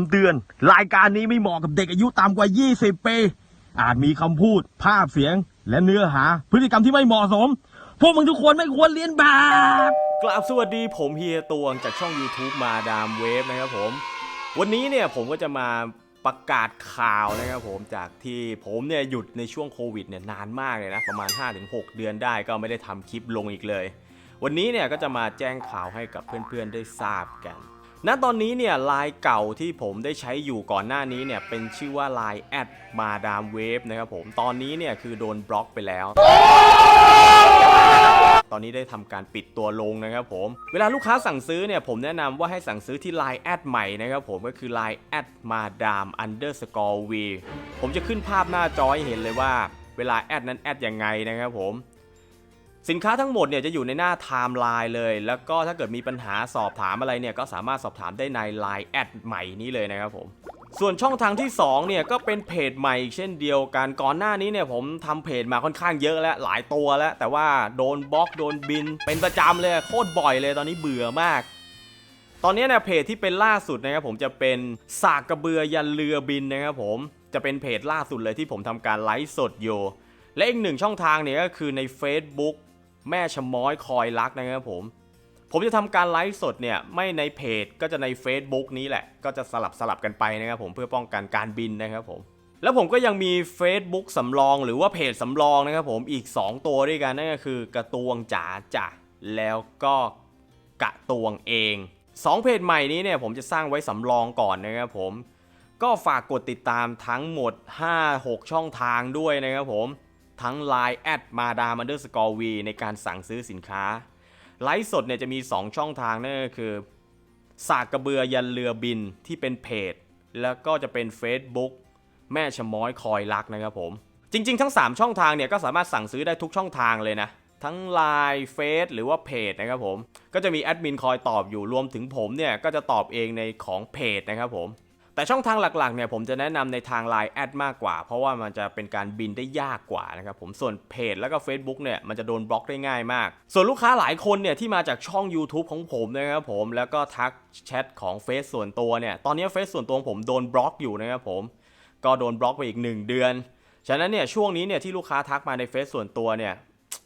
ำเตือน รายการนี้ไม่เหมาะกับเด็กอายุต่ำกว่า 20 ปี อาจมีคำพูด ภาพเสียง และเนื้อหา พฤติกรรมที่ไม่เหมาะสม พวกมึงทุกคนไม่ควรเรียนแบบกราบสวัสดีผมเฮียตวงจากช่อง YouTube มาดามเวฟนะครับผม วันนี้เนี่ยผมก็จะมาประกาศข่าวนะครับผมจากที่ผมเนี่ยหยุดในช่วงโควิดเนี่ยนานมากเลยนะ ประมาณ 5-6 เดือนได้ก็ไม่ได้ทำคลิปลงอีกเลย วันนี้เนี่ยก็จะมาแจ้งข่าวให้กับเพื่อนๆได้ทราบกัน ณตอนนี้เนี่ยไลน์เก่าที่ผมได้ใช้อยู่ก่อนหน้านี้เนี่ยเป็นชื่อว่า Line แอดมาดามเวฟนะครับผมตอนนี้เนี่ยคือโดนบล็อกไปแล้วตอนนี้ได้ทำการปิดตัวลงนะครับผม เวลาลูกค้าสั่งซื้อเนี่ยผมแนะนำว่าให้สั่งซื้อที่ Line แอดใหม่นะครับผมก็คือ Line แอดมาดาม underscore v ผมจะขึ้นภาพหน้าจอให้เห็นเลยว่า เวลาแอดนั้นแอดยังไงนะครับผม สินค้าทั้งหมดเนี่ยจะอยู่ในหน้าไทม์ไลน์เลย แล้วก็ถ้าเกิดมีปัญหาสอบถามอะไรเนี่ยก็สามารถสอบถามได้ใน Line แอดใหม่นี้เลยนะครับผมส่วนช่องทางที่2เนี่ยก็เป็นเพจใหม่อีกเช่นเดียวกันก่อนหน้านี้เนี่ยผมทำเพจมาค่อนข้างเยอะแล้วหลายตัวแล้ว แต่ว่าโดนบล็อกโดนบิน เป็นประจำเลยโคตรบ่อยเลยตอนนี้เบื่อมาก ตอนนี้เนี่ยเพจที่เป็นล่าสุดนะครับผมจะเป็นสากกระเบือยันเรือบินนะครับผมจะเป็นเพจล่าสุดเลยที่ผมทำการไลฟ์สดอยู่และอีกหนึ่งช่องทางเนี่ยก็คือใน Facebook แม่ชะม้อยคอยรักนะครับผม ผมจะทำการไลฟ์สดเนี่ยไม่ในเพจก็จะใน Facebook นี้แหละ ก็จะสลับสลับกันไปนะครับผมเพื่อป้องกันการบินนะครับผมแล้วผมก็ยังมี Facebook สำรองหรือว่าเพจสำรองนะครับผมอีก 2 ตัวด้วยกันนั่นก็คือกระตวงจ๋าจ่ะแล้วก็กระตวงเอง 2 เพจใหม่นี้เนี่ยผมจะสร้างไว้สำรองก่อนนะครับผม ก็ฝากกดติดตามทั้งหมด 5-6 ช่องทางด้วยนะครับผม ทั้ง Line แอดมาดามอันเดอร์สกอร์วีในการสั่งซื้อสินค้า ไลฟ์สดเนี่ยจะมี 2 ช่องทางนั่นก็คือ สากกระเบือยันเรือบินที่เป็นเพจ แล้วก็จะเป็น Facebook แม่ชะม้อยคอยรักนะครับผม จริง ๆ ทั้ง 3 ช่องทางเนี่ยก็สามารถสั่งซื้อได้ทุกช่องทางเลยนะ ทั้ง Line เฟซหรือว่าเพจนะครับผม ก็จะมีแอดมินคอยตอบอยู่รวมถึงผมเนี่ยก็จะตอบเองในของเพจนะครับผม แต่ช่องทางหลักๆเนี่ยผมจะแนะนำในทาง Line แอดมากกว่า เพราะว่ามันจะเป็นการบินได้ยากกว่านะครับผมส่วนเพจแล้วก็ Facebook เนี่ยมันจะโดนบล็อกได้ง่ายมาก ส่วนลูกค้าหลายคนเนี่ยที่มาจากช่อง YouTube ของผมนะครับผมแล้วก็ทักแชทของเฟซส่วนตัวเนี่ยตอนนี้เฟซส่วนตัวของผมโดนบล็อกอยู่นะครับผมก็โดนบล็อกไปอีก 1 เดือน ฉะนั้นเนี่ยช่วงนี้เนี่ยที่ลูกค้าทักมาในเฟซส่วนตัวเนี่ย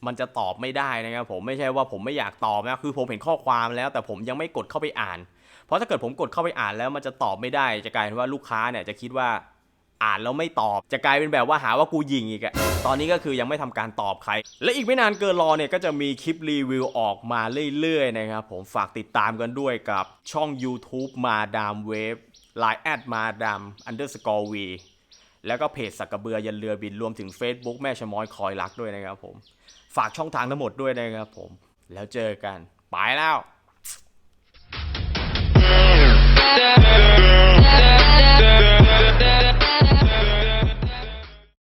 มันจะตอบไม่ได้นะครับผมไม่ใช่ว่าผมไม่อยากตอบนะคือผมเห็นข้อความแล้วแต่ผมยังไม่กดเข้าไปอ่าน เพราะถ้าเกิดผมกดเข้าไปอ่านแล้วมันจะตอบไม่ได้ จะกลายเป็นว่าลูกค้าเนี่ยจะคิดว่าอ่านแล้วไม่ตอบ จะกลายเป็นแบบว่าหาว่ากูยิงอีกอะตอนนี้ก็คือยังไม่ทำการตอบใคร และอีกไม่นานเกินรอเนี่ยก็จะมีคลิปรีวิวออกมาเรื่อยๆนะครับผมฝากติดตามกันด้วยกับช่อง YouTube มาดามเวฟไลน์แอดมาดาม underscore v แล้วก็เพจสักกระเบือยันเรือบินรวมถึง Facebook แม่ชะม้อยคอยรักด้วยนะครับผม ฝากช่องทางทั้งหมดด้วยนะครับผม แล้วเจอกัน ไปแล้ว